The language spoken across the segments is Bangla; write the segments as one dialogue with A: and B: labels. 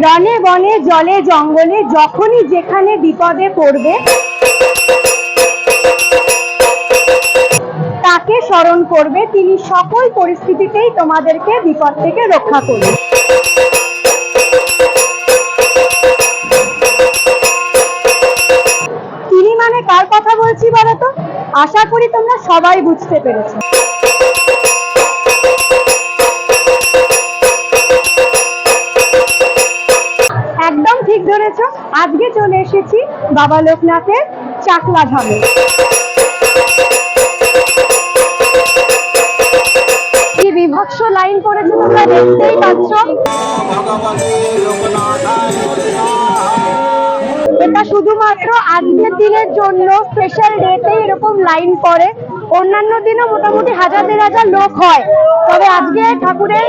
A: রনে বনে, জলে জঙ্গলে, যখনই যেখানে বিপদে পড়বে, তাকে স্মরণ করবে। তিনি সকল পরিস্থিতিতেই তোমাদেরকে বিপদ থেকে রক্ষা করবে। তিনি মানে কার কথা বলছি বলো তো? আশা করি তোমরা সবাই বুঝতে পেরেছ। ঠিক ধরেছো, আজকে চলে এসেছি বাবা লোকনাথের চাকলা ধামে কি বিভৎস লাইন করেছে তোমরা দেখতেই পাচ্ছ। এটা শুধুমাত্র আজকের দিনের জন্য স্পেশাল ডেতে এরকম লাইন পড়ে। অন্যান্য দিনও মোটামুটি হাজার দেড় হাজার লোক হয়। তবে আজকে ঠাকুরের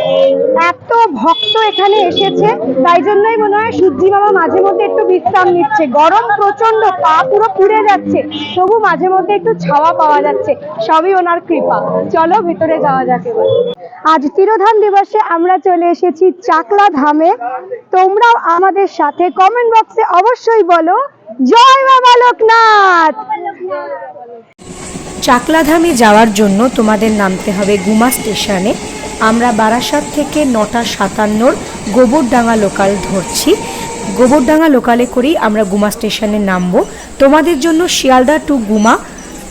A: এত ভক্ত এখানে এসেছে, তাই জন্যই মনে হয় সূর্যি মামা মাঝে মধ্যে একটু বিশ্রাম নিচ্ছে। গরম প্রচণ্ড পা পুরো পুড়ে যাচ্ছে, তবু মাঝে মধ্যে একটু ছাওয়া পাওয়া যাচ্ছে। সবই ওনার কৃপা। চলো ভিতরে যাওয়া যাক এবার। আজ তিরোধান দিবসে আমরা চলে এসেছি চাকলা ধামে। তোমরাও আমাদের সাথে কমেন্ট বক্সে অবশ্যই বলো। জয় বাবা লোকনাথ!
B: চাকলাধামে যাওয়ার জন্য তোমাদের নামতে হবে গুমা স্টেশনে। আমরা বারাসাত থেকে নটা সাতান্নর গোবরডাঙ্গা লোকাল ধরছি। গোবরডাঙ্গা লোকালে করেই আমরা গুমা স্টেশনে নামবো। তোমাদের জন্য শিয়ালদা টু গুমা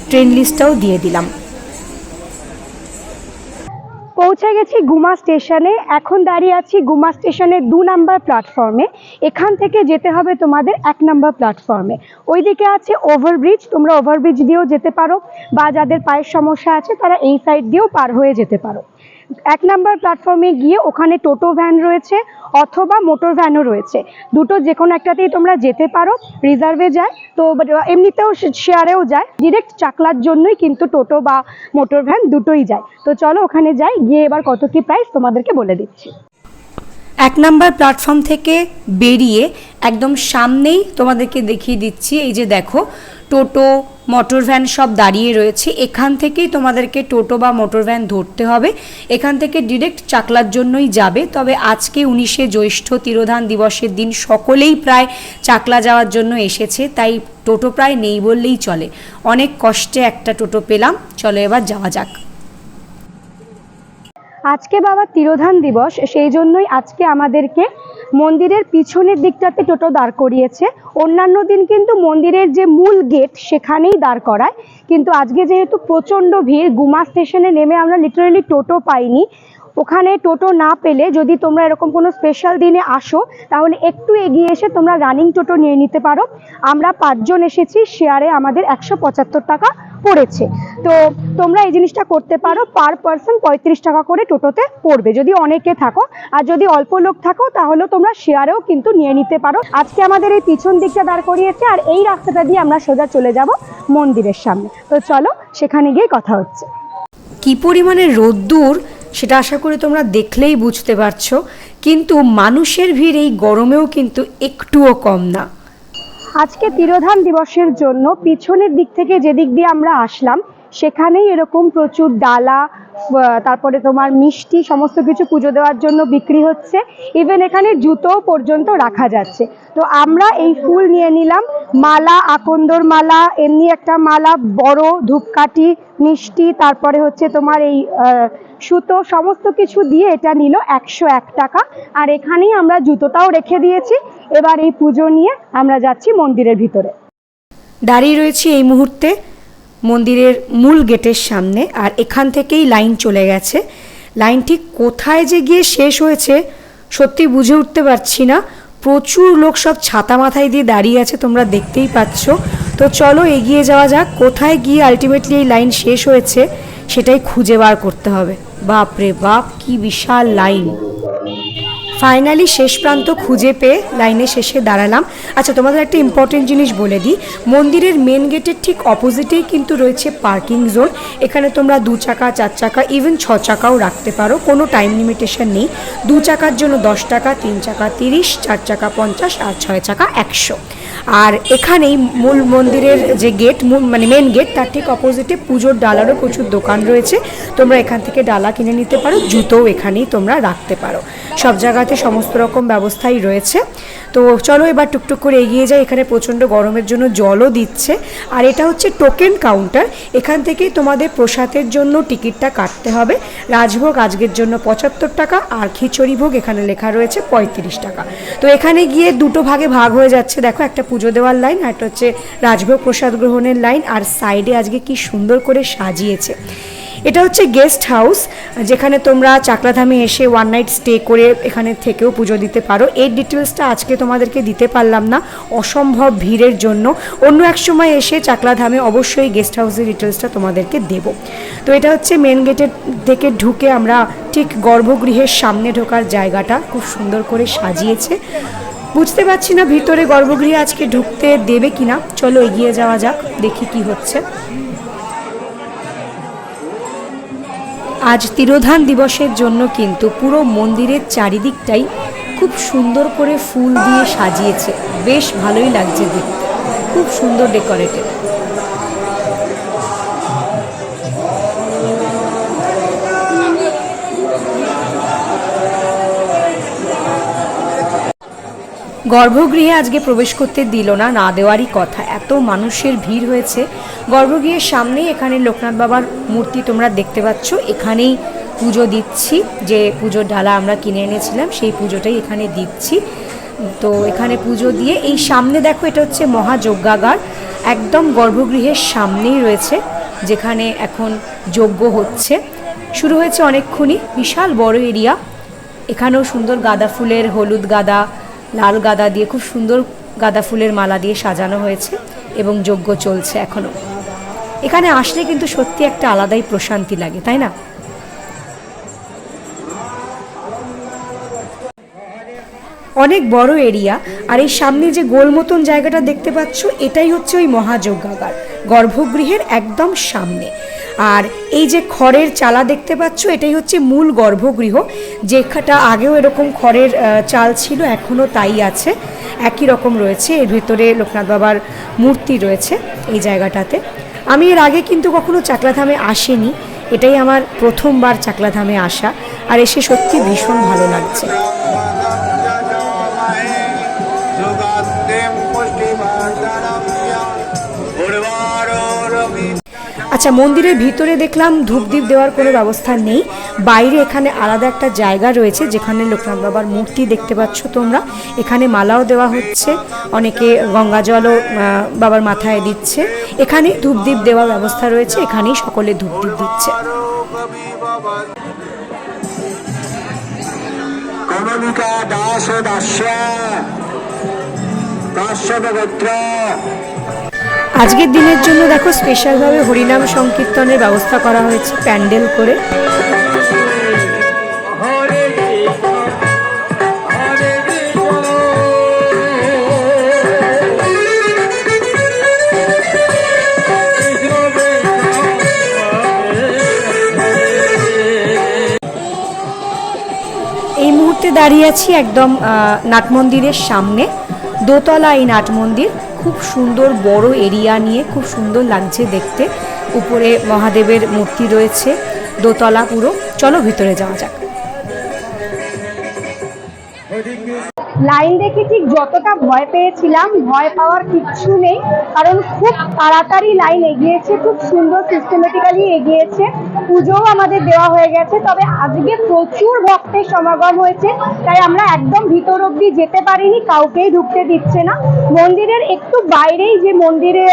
B: ট্রেন লিস্টটাও দিয়ে দিলাম।
A: পৌঁছে গেছি গুমা স্টেশনে। এখন দাঁড়িয়ে আছি গুমা স্টেশনের দু নাম্বার প্ল্যাটফর্মে। এখান থেকে যেতে হবে তোমাদের এক নাম্বার প্ল্যাটফর্মে। ওইদিকে আছে ওভারব্রিজ তোমরা ওভারব্রিজ দিয়েও যেতে পারো, বা যাদের পায়ের সমস্যা আছে তারা এই সাইড দিয়েও পার হয়ে যেতে পারো। এক নাম্বার প্ল্যাটফর্মে গিয়ে ওখানে টোটো ভ্যান রয়েছে অথবা মোটর ভ্যানও রয়েছে। দুটো যে কোনো একটাতেই তোমরা যেতে পারো রিজার্ভে যায়, তো এমনিতেও শেয়ারেও যায়। ডিরেক্ট চাকলার জন্যই কিন্তু টোটো বা মোটর ভ্যান দুটোই যায়। তো চলো ওখানে যাই, গিয়ে এবার কত কি প্রাইস তোমাদেরকে বলে দিচ্ছি।
B: এক নাম্বার প্ল্যাটফর্ম থেকে বেরিয়ে একদম সামনেই তোমাদেরকে দেখিয়ে দিচ্ছি, এই যে দেখো, টোটো মোটর ভ্যান সব দাঁড়িয়ে রয়েছে। এখান থেকেই তোমাদেরকে টোটো বা মোটর ভ্যান ধরতে হবে। এখান থেকে ডিরেক্ট চাকলার জন্যই যাবে। তবে আজকে উনিশে জ্যৈষ্ঠ তিরোধান দিবসের দিন সকলেই প্রায় চাকলা যাওয়ার জন্য এসেছে, তাই টোটো প্রায় নেই বললেই চলে। অনেক কষ্টে একটা টোটো পেলাম। চলো এবার যাওয়া যাক।
A: আজকে বাবা তিরোধান দিবস, সেই জন্যই আজকে আমাদেরকে মন্দিরের পিছনের দিকটাতে টোটো দাঁড় করিয়েছে। অন্যান্য দিন কিন্তু মন্দিরের যে মূল গেট সেখানেই দাঁড় করায়। কিন্তু আজকে যেহেতু প্রচণ্ড ভিড়, গুমা স্টেশনে নেমে আমরা লিটারালি টোটো পাইনি। ওখানে টোটো না পেলে যদি তোমরা এরকম কোনো স্পেশাল দিনে আসো, তাহলে একটু এগিয়ে এসে তোমরা রানিং টোটো নিয়ে নিতে পারো। আমরা পাঁচজন এসেছি শেয়ারে আমাদের একশো পঁচাত্তর টাকা পড়েছে। তো তোমরা এই জিনিসটা করতে পারো পার পার্সন পঁয়ত্রিশ টাকা করে টোটোতে পড়বে। যদি অনেকে থাকো আর যদি অল্প লোক থাকো তাহলেও তোমরা শেয়ারেও কিন্তু নিয়ে নিতে পারো। আজকে আমাদের এই পিছন দিকটা দাঁড় করিয়েছে আর এই রাস্তাটা দিয়ে আমরা সোজা চলে যাব মন্দিরের সামনে। তো চলো সেখানে গিয়ে কথা হচ্ছে।
B: কি পরিমাণে রোদ্দুর সেটা আশা করি তোমরা দেখলেই বুঝতে পারছ। কিন্তু মানুষের ভিড় এই গরমেও কিন্তু একটুও কম না।
A: আজকে তিরোধান দিবসের জন্য পিছনের দিক থেকে যেদিক দিয়ে আমরা আসলাম সেখানেই এরকম প্রচুর ডালা তারপরে তোমার মিষ্টি, সমস্ত কিছু পুজো দেওয়ার জন্য বিক্রি হচ্ছে। ইভেন এখানে জুতো পর্যন্ত রাখা যাচ্ছে। তো আমরা এই ফুল নিয়ে নিলাম। মালা, আকন্দর মালা, এমনি একটা মালা, বড় ধূপকাঠি, মিষ্টি, তারপরে হচ্ছে তোমার এই সুতো, সমস্ত কিছু দিয়ে এটা নিল একশো এক টাকা। আর এখানেই আমরা জুতোটাও রেখে দিয়েছি। এবার এই পুজো নিয়ে আমরা যাচ্ছি মন্দিরের ভিতরে।
B: দাঁড়িয়ে রয়েছি এই মুহূর্তে। মন্দিরের মূল গেটের সামনে আর এখান থেকেই লাইন চলে গেছে। লাইন ঠিক কোথায় যে গিয়ে শেষ হয়েছে সত্যি বুঝে উঠতে পারছি না। প্রচুর লোক সব ছাতা মাথায় দিয়ে দাঁড়িয়ে আছে, তোমরা দেখতেই পাচ্ছ। তো চলো এগিয়ে যাওয়া যাক, কোথায় গিয়ে আলটিমেটলি এই লাইন শেষ হয়েছে সেটাই খুঁজে বার করতে হবে। বাপ রে বাপ, কি বিশাল লাইন। ফাইনালি শেষ প্রান্ত খুঁজে পেয়ে লাইনে শেষে দাঁড়ালাম। আচ্ছা তোমাদের একটা ইম্পর্টেন্ট জিনিস বলে দিই। মন্দিরের মেন গেটের ঠিক অপোজিটেই কিন্তু রয়েছে পার্কিং জোন এখানে তোমরা দু চাকা, চার চাকা ইভেন ছ চাকাও রাখতে পারো। কোনো টাইম লিমিটেশন নেই। দু চাকার জন্য দশ টাকা, তিন চাকা তিরিশ, চার চাকা পঞ্চাশ আর ছয় চাকা একশো। আর এখানেই মূল মন্দিরের যে গেট মানে মেন গেট তার ঠিক অপোজিটে পুজোর ডালারও প্রচুর দোকান রয়েছে। তোমরা এখান থেকে ডালা কিনে নিতে পারো। জুতোও এখানেই তোমরা রাখতে পারো। সব জায়গাতে যাতে সমস্ত রকম ব্যবস্থাই রয়েছে। তো চলো এবার টুকটুক করে এগিয়ে যাই। এখানে প্রচণ্ড গরমের জন্য জলও দিচ্ছে। আর এটা হচ্ছে টোকেন কাউন্টার এখান থেকেই তোমাদের প্রসাদের জন্য টিকিটটা কাটতে হবে। রাজভোগ আজকের জন্য পঁচাত্তর টাকা, আর খিচুড়ি ভোগ এখানে লেখা রয়েছে পঁয়ত্রিশ টাকা। তো এখানে গিয়ে দুটো ভাগে ভাগ হয়ে যাচ্ছে। দেখো, একটা পুজো দেওয়ার লাইন, আর একটা হচ্ছে রাজভোগ প্রসাদ গ্রহণের লাইন। আর সাইডে আজকে কি সুন্দর করে সাজিয়েছে। এটা হচ্ছে গেস্ট হাউস যেখানে তোমরা চাকলাধামে এসে ওয়ান নাইট স্টে করে এখানে থেকেও পুজো দিতে পারো। এর ডিটেলসটা আজকে তোমাদেরকে দিতে পারলাম না, অসম্ভব ভিড়ের জন্য। অন্য এক সময় এসে চাকলাধামে অবশ্যই গেস্ট হাউসের ডিটেলসটা তোমাদেরকে দেব। তো এটা হচ্ছে মেন গেটের থেকে ঢুকে আমরা ঠিক গর্ভগৃহের সামনে ঢোকার জায়গাটা খুব সুন্দর করে সাজিয়েছে। বুঝতে পারছি না ভিতরে গর্ভগৃহে আজকে ঢুকতে দেবে কিনা। চলো এগিয়ে যাওয়া যাক, দেখি কি হচ্ছে। আজ তিরোধান দিবসের জন্য কিন্তু পুরো মন্দিরের চারিদিকটাই খুব সুন্দর করে ফুল দিয়ে সাজিয়েছে। বেশ ভালোই লাগছে দেখতে। খুব সুন্দর ডেকোরেটেড গর্ভগৃহে আজকে প্রবেশ করতে দিল না না দেওয়ারই কথা। এত মানুষের ভিড় হয়েছে। গর্ভগৃহের সামনেই এখানে লোকনাথ বাবার মূর্তি তোমরা দেখতে পাচ্ছ। এখানেই পুজো দিচ্ছি। যে পুজোর ডালা আমরা কিনে এনেছিলাম, সেই পুজোটাই এখানে দিচ্ছি। তো এখানে পুজো দিয়ে এই সামনে দেখো, এটা হচ্ছে মহাযজ্ঞাগার। একদম গর্ভগৃহের সামনেই রয়েছে, যেখানে এখন যজ্ঞ হচ্ছে। শুরু হয়েছে অনেকক্ষণই। বিশাল বড় এরিয়া। এখানেও সুন্দর গাঁদা ফুলের হলুদ গাঁদা লাল গাঁদা দিয়ে, খুব সুন্দর গাঁদা ফুলের মালা দিয়ে সাজানো হয়েছে এবং যজ্ঞ চলছে এখনও। এখানে আসলে কিন্তু সত্যি একটা আলাদাই প্রশান্তি লাগে, তাই না? অনেক বড় এরিয়া, আর এই সামনে যে গোল মতন জায়গাটা দেখতে পাচ্ছ, এটাই হচ্ছে ওই মহাযজ্ঞাগার। গর্ভগৃহের একদম সামনে। আর এই যে খড়ের চালা দেখতে পাচ্ছ, এটাই হচ্ছে মূল গর্ভগৃহ। যেখানটা আগেও এরকম খড়ের চাল ছিল, এখনও তাই আছে। একই রকম রয়েছে, এর ভিতরে লোকনাথ বাবার মূর্তি রয়েছে এই জায়গাটাতে। আমি এর আগে কিন্তু কখনো চাকলাধামে আসিনি, এটাই আমার প্রথমবার চাকলাধামে আসা, আর এসে সত্যি ভীষণ ভালো লাগছে। আচ্ছা মন্দিরের ভিতরে দেখলাম ধূপদীপ দেওয়ার কোনো ব্যবস্থা নেই। বাইরে এখানে আলাদা একটা জায়গা রয়েছে, যেখানে লোকনাথ বাবার মূর্তি দেখতে পাচ্ছ তোমরা। এখানে মালাও দেওয়া হচ্ছে, অনেকে গঙ্গা জলও বাবার মাথায় দিচ্ছে। এখানে ধূপদীপ দেওয়ার ব্যবস্থা রয়েছে, এখানেই সকলে ধূপদীপ দিচ্ছে।
C: দাস দাস্য কাশ্যপ গোত্র
B: আজকের দিনের জন্য দেখো স্পেশালভাবে হরিনাম সংকীর্তনের ব্যবস্থা করা হয়েছে, প্যান্ডেল করে। এই মুহূর্তে দাঁড়িয়ে আছি একদম নাট মন্দিরের সামনে দোতলা এই নাট মন্দির খুব সুন্দর বড় এরিয়া নিয়ে খুব সুন্দর লাগছে দেখতে। উপরে মহাদেবের মূর্তি রয়েছে, দোতলা পুরো। চলো ভিতরে যাওয়া যাক।
A: লাইন দেখে ঠিক যতটা ভয় পেয়েছিলাম, ভয় পাওয়ার কিচ্ছু নেই, কারণ খুব তাড়াতাড়ি লাইন এগিয়েছে, খুব সুন্দর সিস্টেমেটিক্যালি এগিয়েছে। পুজোও আমাদের দেওয়া হয়ে গেছে, তবে আজকে প্রচুর ভক্তের সমাগম হয়েছে, তাই আমরা একদম ভিতর অব্দি যেতে পারিনি, কাউকেই ঢুকতে দিচ্ছে না। মন্দিরের একটু বাইরেই যে মন্দিরে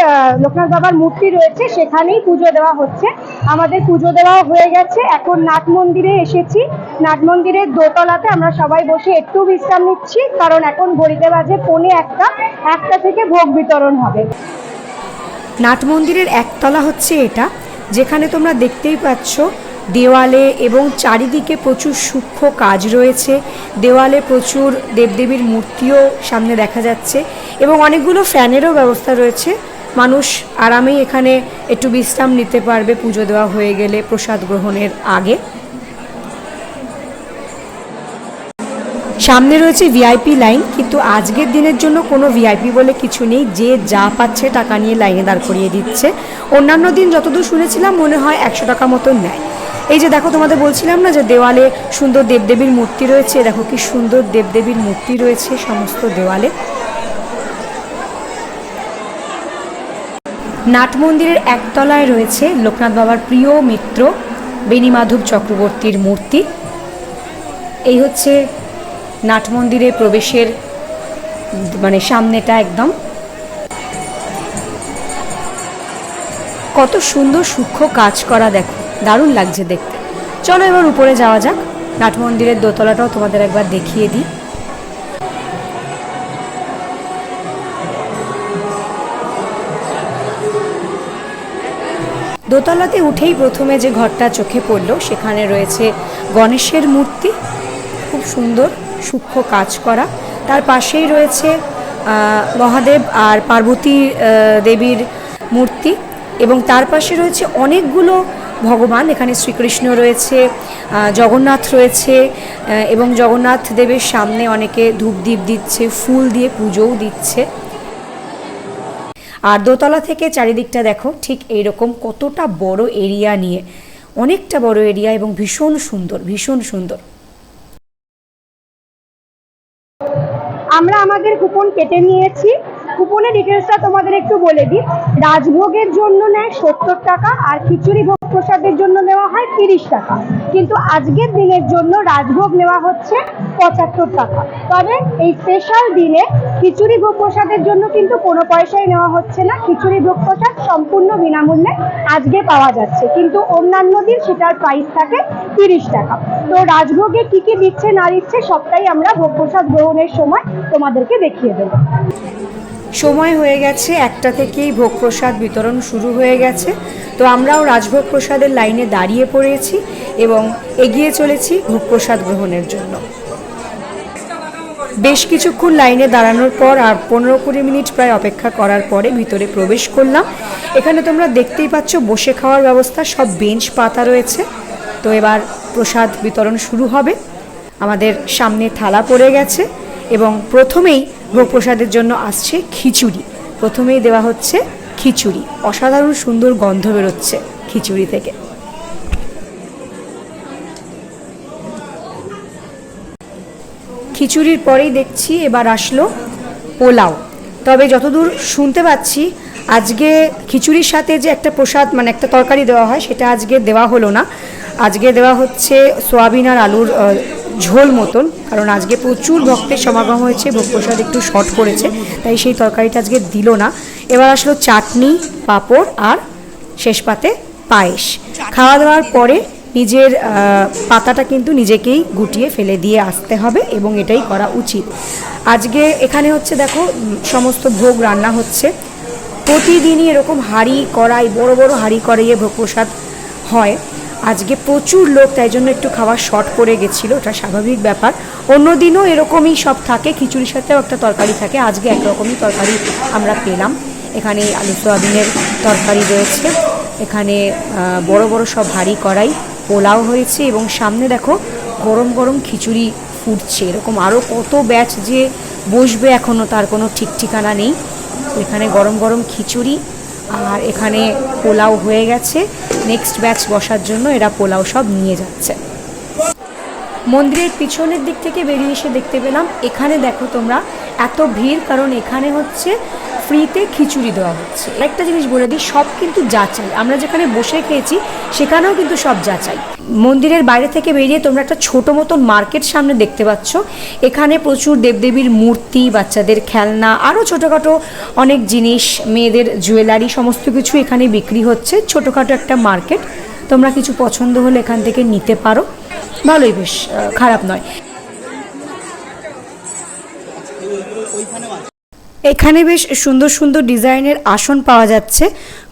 A: লোকনাথ বাবার মূর্তি রয়েছে, সেখানেই পুজো দেওয়া হচ্ছে। আমাদের পুজো দেওয়া হয়ে গেছে, এখন নাট মন্দিরে এসেছি। নাট মন্দিরের দোতলাতে আমরা সবাই বসে একটু বিশ্রাম নিচ্ছি, কারণ এখন ঘড়িতে বাজে পৌনে একটা একটা থেকে ভোগ বিতরণ হবে।
B: নাট মন্দিরের একতলা হচ্ছে এটা যেখানে তোমরা দেখতেই পাচ্ছ, দেওয়ালে এবং চারিদিকে প্রচুর সূক্ষ্ম কাজ রয়েছে। দেওয়ালে প্রচুর দেবদেবীর মূর্তিও সামনে দেখা যাচ্ছে এবং অনেকগুলো ফ্যানেরও ব্যবস্থা রয়েছে। মানুষ আরামেই এখানে একটু বিশ্রাম নিতে পারবে, পুজো দেওয়া হয়ে গেলে প্রসাদ গ্রহণের আগে। সামনে রয়েছে ভিআইপি লাইন কিন্তু আজকের দিনের জন্য কোনো ভিআইপি বলে কিছু নেই। যে যা পাচ্ছে টাকা নিয়ে লাইনে দাঁড় করিয়ে দিচ্ছে। অন্যান্য দিন যতদূর শুনেছিলাম, মনে হয় একশো টাকা মতন নেয়। এই যে দেখো, তোমাদের বলছিলাম না যে দেওয়ালে সুন্দর দেবদেবীর মূর্তি রয়েছে? দেখো কি সুন্দর দেবদেবীর মূর্তি রয়েছে সমস্ত দেওয়ালে। নাট মন্দিরের একতলায় রয়েছে লোকনাথ বাবার প্রিয় মিত্র বেণীমাধব চক্রবর্তীর মূর্তি। এই হচ্ছে নাট মন্দিরে প্রবেশের মানে সামনেটা একদম। কত সুন্দর সূক্ষ্ম কাজ করা দেখো, দারুণ লাগছে দেখতে। চলো এবার উপরে যাওয়া যাক নাট মন্দিরের দোতলাটাও তোমাদের একবার দেখিয়ে দিই। দোতলাতে উঠেই প্রথমে যে ঘরটা চোখে পড়ল, সেখানে রয়েছে গণেশের মূর্তি, খুব সুন্দর। সূক্ষ্ম কাজ করা। তার পাশেই রয়েছে মহাদেব আর পার্বতী দেবীর মূর্তি এবং তার পাশে রয়েছে অনেকগুলো ভগবান। এখানে শ্রীকৃষ্ণ রয়েছে জগন্নাথ রয়েছে এবং জগন্নাথ দেবের সামনে অনেকে ধূপদীপ দিচ্ছে, ফুল দিয়ে পুজোও দিচ্ছে। আর দোতলা থেকে চারিদিকটা দেখো, ঠিক এইরকম কতটা বড় এরিয়া নিয়ে। অনেকটা বড় এরিয়া এবং ভীষণ সুন্দর ভীষণ সুন্দর।
A: আমরা আমাদের কুপন কেটে নিয়েছি। কুপনের ডিটেলসটা তোমাদের একটু বলে দিই। রাজভোগের জন্য নেয় সত্তর টাকা আর খিচুড়ি ভোগ প্রসাদের জন্য নেওয়া হয় তিরিশ টাকা। কিন্তু আজকের দিনের জন্য রাজভোগ নেওয়া হচ্ছে পঁচাত্তর টাকা। তবে এই স্পেশাল দিনে খিচুড়ি ভোগ প্রসাদের জন্য কিন্তু কোনো পয়সাই নেওয়া হচ্ছে না। খিচুড়ি ভোগ প্রসাদ সম্পূর্ণ বিনামূল্যে আজকে পাওয়া যাচ্ছে। কিন্তু অন্যান্য দিন সেটার প্রাইস থাকে তিরিশ টাকা। তো রাজভোগে কি কি দিচ্ছে না দিচ্ছে সবটাই আমরা ভোগ প্রসাদ গ্রহণের সময় তোমাদেরকে দেখিয়ে দেবো।
B: সময় হয়ে গেছে, একটা থেকেই ভোগ প্রসাদ বিতরণ শুরু হয়ে গেছে। তো আমরাও রাজভোগ প্রসাদের লাইনে দাঁড়িয়ে পড়েছি এবং এগিয়ে চলেছি ভোগ প্রসাদ গ্রহণের জন্য। বেশ কিছুক্ষণ লাইনে দাঁড়ানোর পর আর পনেরো কুড়ি মিনিট প্রায় অপেক্ষা করার পরে ভিতরে প্রবেশ করলাম। এখানে তোমরা দেখতেই পাচ্ছ বসে খাওয়ার ব্যবস্থা, সব বেঞ্চ পাতা রয়েছে। তো এবার প্রসাদ বিতরণ শুরু হবে। আমাদের সামনে থালা পড়ে গেছে এবং প্রথমেই ভোগ প্রসাদের জন্য আসছে খিচুড়ি। প্রথমেই দেওয়া হচ্ছে খিচুড়ি। অসাধারণ সুন্দর গন্ধ বেরোচ্ছে খিচুড়ি থেকে। খিচুড়ির পরেই দেখছি এবার আসলো পোলাও। তবে যতদূর শুনতে পাচ্ছি, আজকে খিচুড়ির সাথে যে একটা প্রসাদ মানে একটা তরকারি দেওয়া হয়, সেটা আজকে দেওয়া হলো না। আজকে দেওয়া হচ্ছে সোয়াবিন আর আলুর ঝোল মতন, কারণ আজকে প্রচুর ভক্তের সমাগম হয়েছে, ভোগ প্রসাদ একটু শর্ট পড়েছে তাই সেই তরকারিটা আজকে দিল না। এবার আসলো চাটনি, পাঁপড় আর শেষ পাতে পায়েস। খাওয়া দাওয়ার পরে নিজের পাতাটা কিন্তু নিজেকেই গুটিয়ে ফেলে দিয়ে আসতে হবে এবং এটাই করা উচিত। আজকে এখানে হচ্ছে দেখো সমস্ত ভোগ রান্না হচ্ছে। প্রতিদিনই এরকম হাঁড়ি কড়াই, বড় বড় হাঁড়ি কড়াইয়ে ভোগ প্রসাদ হয়। আজকে প্রচুর লোক, তাই জন্য একটু খাওয়া শর্ট পড়ে গেছিল, ওটা স্বাভাবিক ব্যাপার। অন্য দিনও এরকমই সব থাকে, খিচুড়ির সাথেও একটা তরকারি থাকে, আজকে একরকমই তরকারি আমরা পেলাম। এখানে আলু সোয়াবিনের তরকারি রয়েছে, এখানে বড় বড় সব ভারী কড়াই, পোলাও হয়েছে এবং সামনে দেখো, গরম গরম খিচুড়ি ফুটছে, এরকম আরও কত ব্যাচ যে বসবে এখনও তার কোনো ঠিক ঠিকানা নেই। এখানে গরম গরম খিচুড়ি আর এখানে পোলাও হয়ে গেছে। নেক্সট ব্যাচ বসার জন্য এরা পোলাও সব নিয়ে যাচ্ছে। মন্দিরের পিছনের দিক থেকে বেরিয়ে এসে দেখতে পেলাম। এখানে দেখো তোমরা, এত ভিড় কারণ এখানে হচ্ছে ফ্রিতে খিচুড়ি দেওয়া হচ্ছে। একটা জিনিস বলে দিই, সব কিন্তু যাচাই। আমরা যেখানে বসে খেয়েছি, সেখানেও কিন্তু সব যাচাই। মন্দিরের বাইরে থেকে বেরিয়ে তোমরা একটা ছোট মতন মার্কেট সামনে দেখতে পাচ্ছ। এখানে প্রচুর দেবদেবীর মূর্তি, বাচ্চাদের খেলনা আরও ছোটোখাটো অনেক জিনিস, মেয়েদের জুয়েলারি, সমস্ত কিছু এখানে বিক্রি হচ্ছে। ছোটোখাটো একটা মার্কেট। তোমরা কিছু পছন্দ হলে এখান থেকে নিতে পারো। ভালোই বেশ খারাপ নয়। এখানে বেশ সুন্দর সুন্দর ডিজাইনের আসন পাওয়া যাচ্ছে।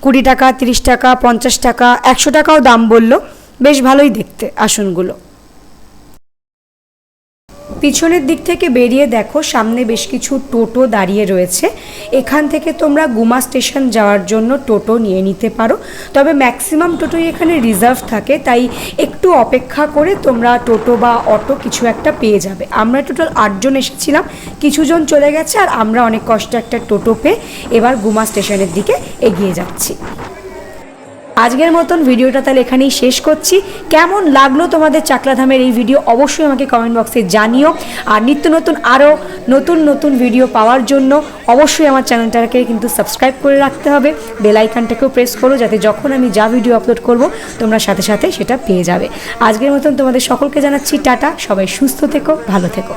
B: কুড়ি টাকা, তিরিশ টাকা, পঞ্চাশ টাকা, একশো টাকাও দাম বলল। বেশ ভালোই দেখতে আসনগুলো। পিছনের দিক থেকে বেরিয়ে দেখো, সামনে বেশ কিছু টোটো দাঁড়িয়ে রয়েছে। এখান থেকে তোমরা গুমা স্টেশন যাওয়ার জন্য টোটো নিয়ে নিতে পারো। তবে ম্যাক্সিমাম টোটোই এখানে রিজার্ভ থাকে, তাই একটু অপেক্ষা করে তোমরা টোটো বা অটো কিছু একটা পেয়ে যাবে। আমরা টোটাল আটজন এসেছিলাম, কিছুজন চলে গেছে আর আমরা অনেক কষ্টে একটা টোটো পেয়ে এবার গুমা স্টেশনের দিকে এগিয়ে যাচ্ছি। আজকের মতন ভিডিওটা তাহলে এখানেই শেষ করছি। কেমন লাগল তোমাদের চাকলাধামের এই ভিডিও অবশ্যই আমাকে কমেন্ট বক্সে জানিও। আর নিত্য নতুন আরও নতুন নতুন ভিডিও পাওয়ার জন্য অবশ্যই আমার চ্যানেলটাকে কিন্তু সাবস্ক্রাইব করে রাখতে হবে। বেল আইকনটাকেও প্রেস করো যাতে যখন আমি যা ভিডিও আপলোড করব, তোমরা সাথে সাথে সেটা পেয়ে যাবে। আজকের মতন তোমাদের সকলকে জানাচ্ছি টাটা। সবাই সুস্থ থেকো, ভালো থেকো।